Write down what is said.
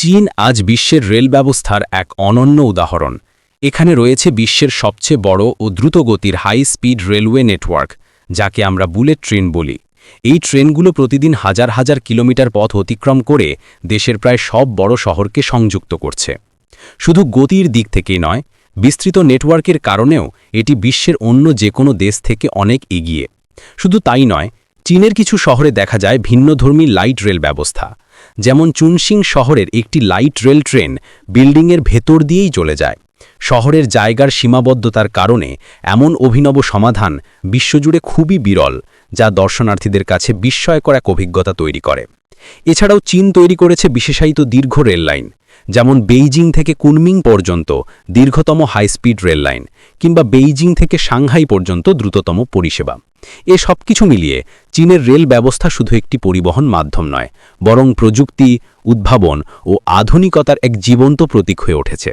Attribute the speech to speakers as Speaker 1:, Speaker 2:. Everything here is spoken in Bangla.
Speaker 1: চীন আজ বিশ্বের রেল ব্যবস্থার এক অনন্য উদাহরণ। এখানে রয়েছে বিশ্বের সবচেয়ে বড় ও দ্রুতগতির হাই স্পিড রেলওয়ে নেটওয়ার্ক যাকে আমরা বুলেট ট্রেন বলি। এই ট্রেনগুলো প্রতিদিন হাজার হাজার কিলোমিটার পথ অতিক্রম করে দেশের প্রায় সব বড় শহরকে সংযুক্ত করছে। শুধু গতির দিক থেকেই নয়, বিস্তৃত নেটওয়ার্কের কারণেও এটি বিশ্বের অন্য যে কোনো দেশ থেকে অনেক এগিয়ে। শুধু তাই নয়, চীনের কিছু শহরে দেখা যায় ভিন্নধর্মী লাইট রেল ব্যবস্থা। যেমন চুনসিং শহরের একটি লাইট রেল ট্রেন বিল্ডিংয়ের ভেতর দিয়েই চলে যায়। শহরের জায়গার সীমাবদ্ধতার কারণে এমন অভিনব সমাধান বিশ্বজুড়ে খুবই বিরল, যা দর্শনার্থীদের কাছে বিস্ময়কর এক অভিজ্ঞতা তৈরি করে। এছাড়াও চীন তৈরি করেছে বিশেষায়িত দীর্ঘ রেল লাইন, যেমন বেইজিং থেকে কুনমিং পর্যন্ত দীর্ঘতম হাই স্পিড রেল লাইন, কিংবা বেইজিং থেকে সাংহাই পর্যন্ত দ্রুততম পরিষেবা। এ সব কিছু মিলিয়ে চীনের রেল ব্যবস্থা শুধু একটি পরিবহন মাধ্যম নয়, বরং প্রযুক্তি, উদ্ভাবন ও আধুনিকতার এক জীবন্ত প্রতীক হয়ে উঠেছে।